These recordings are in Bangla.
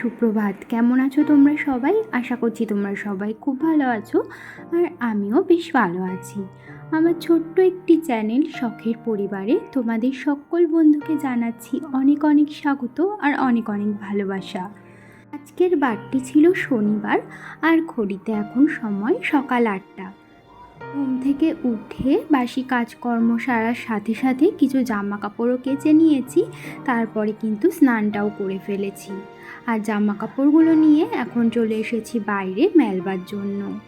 সুপ্রভাত। কেমন আছো তোমরা সবাই? আশা করছি তোমরা সবাই খুব ভালো আছো আর আমিও বেশ ভালো আছি। আমার ছোট্ট একটি চ্যানেল শখের পরিবারে তোমাদের সকল বন্ধুকে জানাচ্ছি অনেক অনেক স্বাগত আর অনেক অনেক ভালোবাসা। আজকের বারটি ছিল শনিবার আর ঘড়িতে এখন সময় সকাল আটটা। ঘুম থেকে উঠে বাসি কাজকর্ম সারার সাথে সাথে কিছু জামা কাপড়ও কেচে নিয়েছি, তারপরে কিন্তু স্নানটাও করে ফেলেছি। আর জামা কাপড়গুলো নিয়ে এখন চলে এসেছি বাইরে মেলবার জন্য।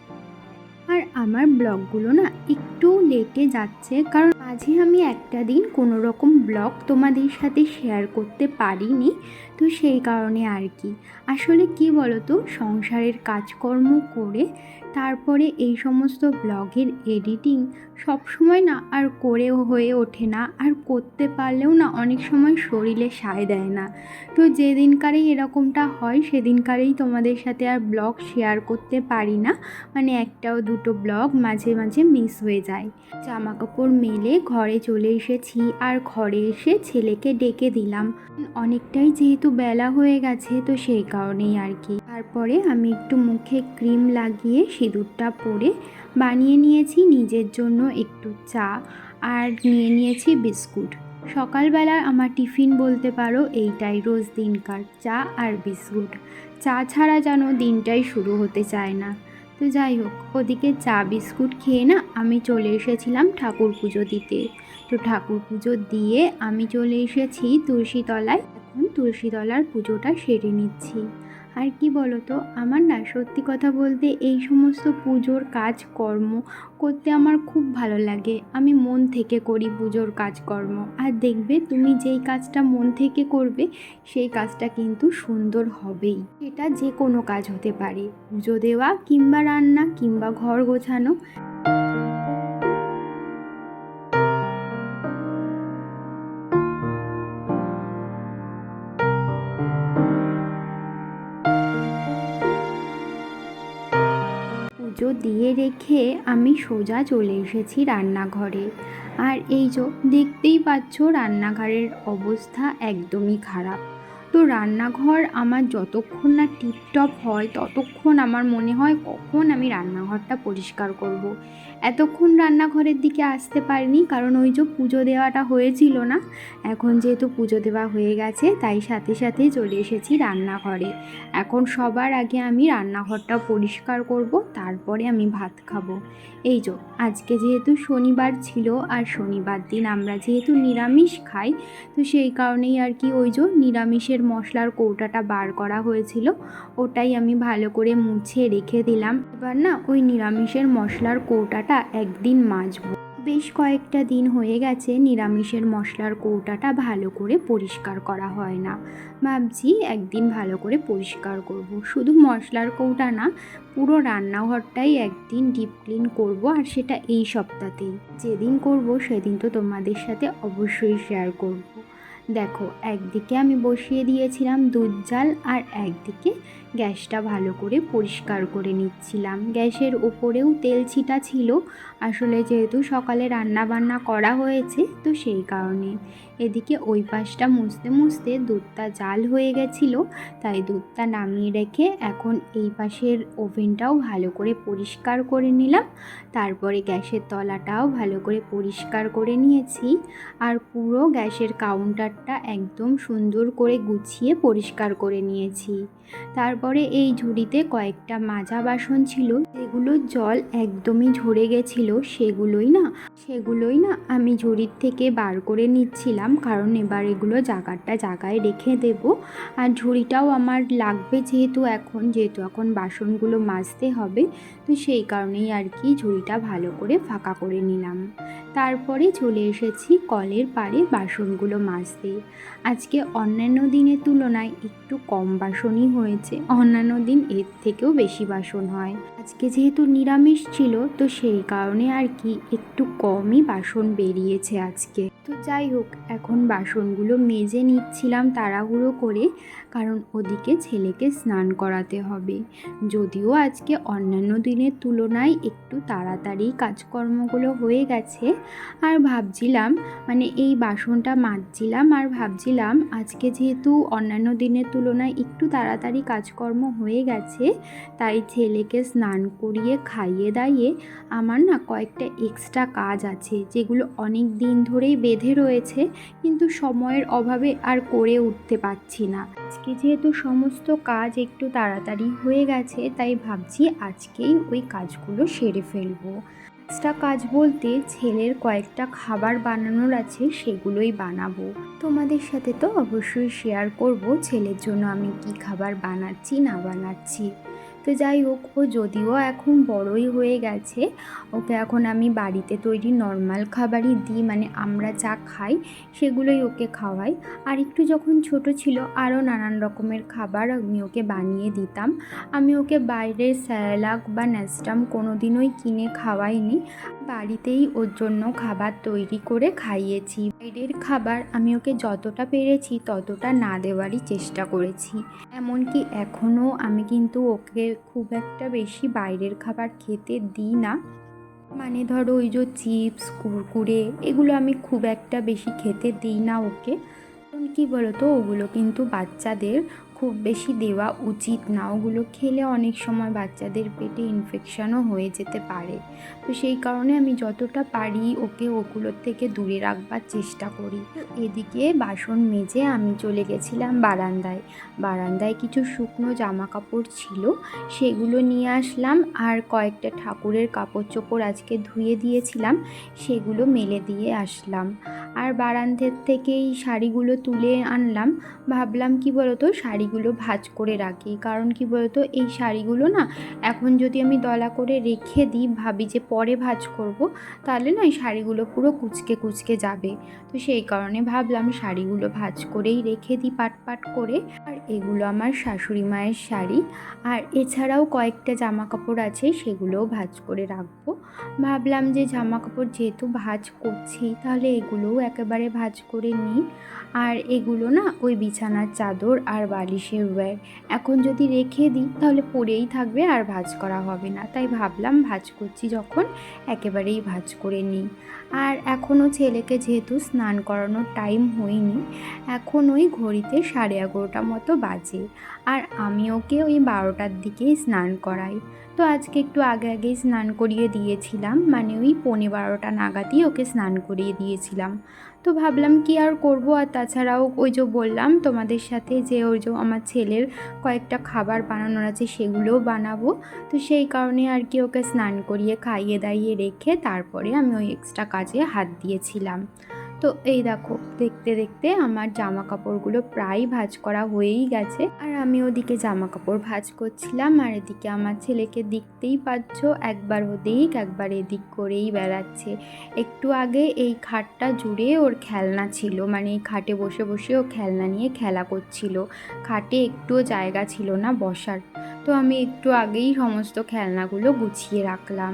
আর আমার ব্লগগুলো না একটু লেটে যাচ্ছে, কারণ মাঝে আমি একটা দিন কোনো রকম ব্লগ তোমাদের সাথে শেয়ার করতে পারিনি, তো সেই কারণে আর কি। আসলে কি বলতো, সংসারের কাজকর্ম করে তারপরে এই সমস্ত ব্লগের এডিটিং সব সময় না আর করেও হয়ে ওঠে না, আর করতে পারলেও না অনেক সময় শরীরে সায় দেয় না। তো যেদিনকারেই এরকমটা হয়, সেদিনকারেই তোমাদের সাথে আর ব্লগ শেয়ার করতে পারি না। মানে একটাও দুটো ব্লগ মাঝে মাঝে মিস হয়ে যায়। জামা কাপড় মেলে ঘরে চলে এসেছি, আর ঘরে এসে ছেলেকে ডেকে দিলাম। অনেকটাই যেহেতু বেলা হয়ে গেছে, তো সেই কারণেই আর কি। তারপরে আমি একটু মুখে ক্রিম লাগিয়ে সিঁদুরটা পরে বানিয়ে নিয়েছি নিজের জন্য একটু চা আর নিয়ে নিয়েছি বিস্কুট। সকালবেলা আমার টিফিন বলতে পারো এইটাই রোজ দিনকার চা আর বিস্কুট। চা ছাড়া যেন দিনটাই শুরু হতে চায় না। তো যাই হোক, ওদিকে চা বিস্কুট খেয়ে না আমি চলে এসেছিলাম ঠাকুর পুজো দিতে। তো ঠাকুর পুজো দিয়ে আমি চলে এসেছি তুলসীতলায়। এখন তুলসীতলার পুজোটা সেরে নিচ্ছি। আর কি বলো তো আমার না সত্যি কথা বলতে এই সমস্ত পুজোর কাজকর্ম করতে আমার খুব ভালো লাগে। আমি মন থেকে করি পুজোর কাজকর্ম। আর দেখবে তুমি যেই কাজটা মন থেকে করবে, সেই কাজটা কিন্তু সুন্দর হবেই। এটা যে কোনো কাজ হতে পারে। পুজো দেওয়া কিংবা রান্না কিংবা ঘর গোছানো। পুজো দিয়ে রেখে আমি সোজা চলে এসেছি রান্নাঘরে আর এই যে, দেখতেই পাচ্ছ রান্নাঘরের অবস্থা একদমই খারাপ তো রান্নাঘর আমার যতক্ষণ না টিপটপ হয়, ততক্ষণ আমার মনে হয় কখন আমি রান্নাঘরটা পরিষ্কার করব। এতক্ষণ রান্নাঘরের দিকে আসতে পারিনি, কারণ ওই যে পুজো দেওয়াটা হয়েছিল না। এখন যেহেতু পুজো দেওয়া হয়ে গেছে, তাই সাথে সাথে চলে এসেছি রান্নাঘরে। এখন সবার আগে আমি রান্নাঘরটা পরিষ্কার করব, তারপরে আমি ভাত খাব। এই যো, আজকে যেহেতু শনিবার ছিল, আর শনিবার দিন আমরা যেহেতু নিরামিষ খাই, তো সেই কারণেই আর কি ওই যে নিরামিষের মশলার কৌটাটা বার করা হয়েছিল, ওটাই আমি ভালো করে মুছে রেখে দিলাম। এবার না, ওই নিরামিষের মশলার কৌটাটা একদিন মাজবো বেশ কয়েকটা দিন হয়ে গেছে নিরামিষের মশলার কৌটাটা ভালো করে পরিষ্কার করা হয় না ভাবছি একদিন ভালো করে পরিষ্কার করব। শুধু মশলার কৌটা না, পুরো রান্নাঘরটাই একদিন ডিপ ক্লিন করব আর সেটা এই সপ্তাহতেই যেদিন করব সেদিন তো তোমাদের সাথে অবশ্যই শেয়ার করব। দেখো, একদিকে আমি বসিয়ে দিয়েছিলাম দুধ জাল আর একদিকে গ্যাসটা ভালো করে পরিষ্কার করে নিচ্ছিলাম। গ্যাসের ওপরেও তেল ছিটা ছিল। আসলে যেহেতু সকালে রান্না বান্না করা হয়েছে, তো সেই কারণে। এদিকে ওই পাশটা মুছতে মুছতে দুধটা জাল হয়ে গেছিল, তাই দুধটা নামিয়ে রেখে এখন এই পাশের ওভেনটাও ভালো করে পরিষ্কার করে নিলাম। তারপরে গ্যাসের তলাটাও ভালো করে পরিষ্কার করে নিয়েছি। আর পুরো গ্যাসের কাউন্টারটা একদম সুন্দর করে গুছিয়ে পরিষ্কার করে নিয়েছি। তারপরে এই ঝুড়িতে কয়েকটা মাজা বাসন ছিল, যেগুলো জল একদমই ঝরে গেছিল। সেগুলোই না সেগুলোই না আমি ঝুড়ির থেকে বার করে নিচ্ছিলাম। কারণ এবার এগুলো জায়গাটা জায়গায় রেখে দেব। আর ঝুড়িটাও আমার লাগবে যেহেতু এখন যেহেতু এখন বাসনগুলো মাজতে হবে, তো সেই কারণেই আর কি ঝুড়িটা ভালো করে ফাঁকা করে নিলাম। তারপরে চলে এসেছি কলের পাড়ে বাসনগুলো মাজতে। আজকে অন্যান্য দিনের তুলনায় একটু কম বাসনই হয়েছে। অন্যান্য দিন এর থেকেও বেশি বাসন হয়। আজকে যেহেতু নিরামিষ ছিল, তো সেই কারণে আর কি একটু কমই বাসন বেরিয়েছে আজকে। তো যাই হোক, এখন বাসনগুলো মেজে নিচ্ছিলাম তাড়াহুড়ো করে, কারণ ওদিকে ছেলেকে স্নান করাতে হবে। যদিও আজকে অন্যান্য দিনের তুলনায় একটু তাড়াতাড়ি কাজকর্মগুলো হয়ে গেছে, আর ভাবছিলাম মানে এই বাসনটা মাজছিলাম আর ভাবছিলাম, আজকে যেহেতু অন্যান্য দিনের তুলনায় একটু তাড়াতাড়ি কাজকর্ম হয়ে গেছে, তাই ছেলেকে স্নান করিয়ে খাইয়ে দাইয়ে আমার না কয়েকটা এক্সট্রা কাজ আছে, যেগুলো অনেক দিন ধরেই বেঁধে রয়েছে, কিন্তু সময়ের অভাবে আর করে উঠতে পারছি না। আজকে যেহেতু সমস্ত কাজ একটু তাড়াতাড়ি হয়ে গেছে, তাই ভাবছি আজকেই ওই কাজগুলো সেরে ফেলব। এক্সট্রা কাজ বলতে ছেলের কয়েকটা খাবার বানানোর আছে, সেগুলোই বানাবো। তোমাদের সাথে তো অবশ্যই শেয়ার করব, ছেলের জন্য আমি কি খাবার বানাচ্ছি, না বানাচ্ছি। তো যাই হোক, ও যদিও এখন বড়ই হয়ে গেছে, ওকে এখন আমি বাড়িতে তৈরি নর্মাল খাবারই দিই মানে আমরা যা খাই সেগুলোই ওকে খাওয়াই। আর একটু যখন ছোট ছিল, আরও নানান রকমের খাবার আমি ওকে বানিয়ে দিতাম। আমি ওকে বাইরের স্যালাক বা ন্যাস্টাম কোনো দিনই কিনে খাওয়াইনি। বাড়িতেই ওর জন্য খাবার তৈরি করে খাইয়েছি। বাইরের খাবার আমি ওকে যতটা পেরেছি ততটা না দেওয়ারই চেষ্টা করেছি। এমনকি এখনও আমি কিন্তু ওকে খুব একটা বেশি বাইরের খাবার খেতে দিই না। মানে ধরো ওই যে চিপস, কুরকুরে এগুলো আমি খুব একটা বেশি খেতে দিই না ওকে। কারণ কী তো ওগুলো কিন্তু বাচ্চাদের খুব বেশি দেওয়া উচিত না। ওগুলো খেলে অনেক সময় বাচ্চাদের পেটে ইনফেকশনও হয়ে যেতে পারে। তো সেই কারণে আমি যতটা পারি ওকে ওগুলোর থেকে দূরে রাখবার চেষ্টা করি। এদিকে বাসন মেজে আমি চলে গেছিলাম বারান্দায়। বারান্দায় কিছু শুকনো জামা কাপড় ছিল, সেগুলো নিয়ে আসলাম আর কয়েকটা ঠাকুরের কাপড় চোপড় আজকে ধুয়ে দিয়েছিলাম, সেগুলো মেলে দিয়ে আসলাম। আর বারান্দার থেকেই শাড়িগুলো তুলে আনলাম। ভাবলাম কি বলতো শাড়িগুলো ভাজ করে রাখি। কারণ কি বলতো, এই শাড়িগুলো না এখন যদি আমি দলা করে রেখে দিই, ভাবি যে পরে ভাজ করব, তাহলে না এই শাড়িগুলো পুরো কুচকে কুচকে যাবে। তো সেই কারণে ভাবলাম শাড়িগুলো ভাজ করেই রেখে দিই পাট পাট করে। আর এগুলো আমার শাশুড়ি মায়ের শাড়ি। আর এছাড়াও কয়েকটা জামা কাপড় আছে, সেগুলোও ভাজ করে রাখব। ভাবলাম যে জামা কাপড় যেহেতু ভাঁজ করছি, তাহলে এগুলোও একেবারে ভাজ করে নিই। আর এগুলো না ওই বিছানার চাদর আর বালিশের ওয়্যার এখন যদি রেখে দিই, তাহলে পরেই থাকবে আর ভাজ করা হবে না। তাই ভাবলাম ভাজ করছি যখন একেবারেই ভাঁজ করে নিই। আর এখনও ছেলেকে যেহেতু স্নান করানোর টাইম হয়নি, এখন ওই ঘড়িতে সাড়ে এগারোটা মতো বাজে। আর আমি ওকে ওই বারোটার দিকেই স্নান করাই। তো আজকে একটু আগে আগেই স্নান করিয়ে দিয়েছিলাম। মানে ওই পৌনে বারোটা নাগাদই ওকে স্নান করিয়ে দিয়েছিলাম। তো ভাবলাম কি আর করব, আর তাছাড়াও ওই যে বললাম তোমাদের সাথে যে ওই যে আমার ছেলের কয়েকটা খাবার বানানোর আছে সেগুলোও বানাবো। তো সেই কারণে আর কি ওকে স্নান করিয়ে খাইয়ে দাইয়ে রেখে তারপরে আমি ওই এক্সট্রা কাজে হাত দিয়েছিলাম। তো এই দেখো, দেখতে দেখতে আমার জামা কাপড়গুলো প্রায় ভাঁজ করা হয়েই গেছে। আর আমি ওদিকে জামা কাপড় ভাঁজ করছিলাম, আর এদিকে আমার ছেলেকে দেখতেই পাচ্ছ, একবার ওদিক একবার এদিক করেই বেড়াচ্ছে। একটু আগে এই খাটটা জুড়ে ওর খেলনা ছিল মানে এই খাটে বসে বসে ও খেলনা নিয়ে খেলা করছিল। খাটে একটুও জায়গা ছিল না বসার। তো আমি একটু আগেই সমস্ত খেলনাগুলো গুছিয়ে রাখলাম।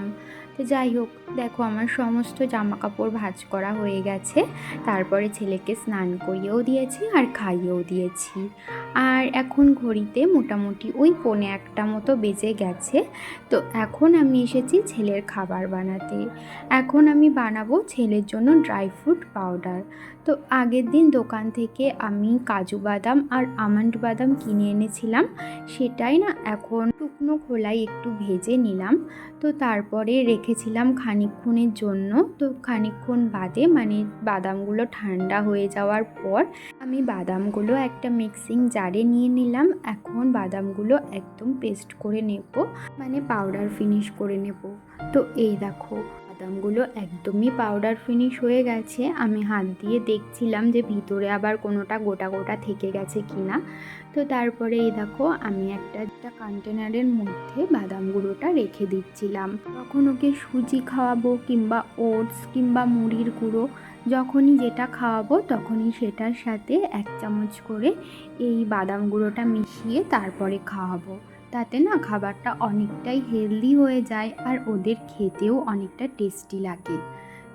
তো যাই হোক, দেখো আমার সমস্ত জামা কাপড় ভাঁজ করা হয়ে গেছে। তারপরে ছেলেকে স্নান করিয়েও দিয়েছি আর খাইয়েও দিয়েছি। আর এখন ঘড়িতে মোটামুটি ওই পোনে একটা মতো বেজে গেছে। তো এখন আমি এসেছি ছেলের খাবার বানাতে। এখন আমি বানাবো ছেলের জন্য ড্রাই ফ্রুট পাউডার। তো আগের দিন দোকান থেকে আমি কাজু বাদাম আর আমন্ড বাদাম কিনে এনেছিলাম। সেটাই না এখন শুকনো খোলায় একটু ভেজে নিলাম। তো তারপরে রেখেছিলাম খানিকক্ষণের জন্য। তো খানিকক্ষণ বাদে মানে বাদামগুলো ঠান্ডা হয়ে যাওয়ার পর আমি বাদামগুলো একটা মিক্সিং জারে নিয়ে নিলাম। এখন বাদামগুলো একদম পেস্ট করে নেব। মানে পাউডার ফিনিশ করে নেব। তো এই দেখো বাদামগুলো একদমই পাউডার ফিনিশ হয়ে গেছে। আমি হাত দিয়ে দেখছিলাম যে ভিতরে আবার কোনোটা গোটা গোটা থেকে গেছে কি না তো তারপরে এই দেখো, আমি একটা একটা কন্টেনারের মধ্যে বাদাম গুঁড়োটা রেখে দিচ্ছিলাম। তখন ওকে সুজি খাওয়াবো কিংবা ওটস কিংবা মুড়ির গুঁড়ো, যখনই যেটা খাওয়াবো তখনই সেটার সাথে এক চামচ করে এই বাদাম গুঁড়োটা মিশিয়ে তারপরে খাওয়াবো। তাতে না খাবারটা অনেকটাই হেলদি হয়ে যায় আর ওদের খেতেও অনেকটা টেস্টি লাগে।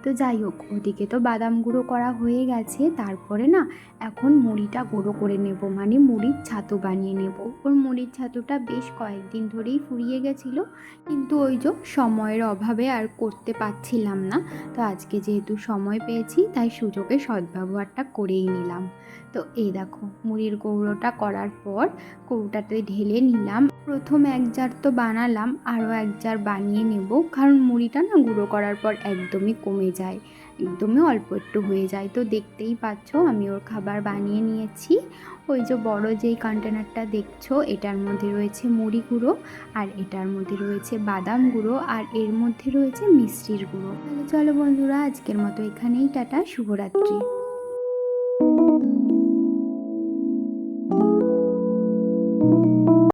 তো যাই হোক, ওদিকে তো বাদাম গুঁড়ো করা হয়ে গেছে, তারপরে না এখন মুড়িটা গুঁড়ো করে নেব মানে মুড়ির ছাতু বানিয়ে নেব। ওর মুড়ির ছাতুটা বেশ কয়েকদিন ধরেই ফুরিয়ে গেছিল, কিন্তু ওই যে সময়ের অভাবে আর করতে পারছিলাম না। তো আজকে যেহেতু সময় পেয়েছি, তাই সুযোগে সদ্ব্যবহারটা করেই নিলাম। তো এই দেখো, মুড়ির গৌড়োটা করার পর কৌটাতে ঢেলে নিলাম। প্রথম এক জার তো বানালাম, আরও এক জার বানিয়ে নেব, কারণ মুড়িটা না গুঁড়ো করার পর একদমই কমে যায়, একদমই অল্প একটু হয়ে যায়। তো দেখতেই পাচ্ছ, আমি ওর খাবার বানিয়ে নিয়েছি। ওই যে বড় যেই কন্টেনারটা দেখছ, এটার মধ্যে রয়েছে মুড়ি গুঁড়ো, আর এটার মধ্যে রয়েছে বাদাম গুঁড়ো, আর এর মধ্যে রয়েছে মিষ্টির গুঁড়ো। তাহলে চলো বন্ধুরা, আজকের মতো এখানেই, টাটা, শুভরাত্রি।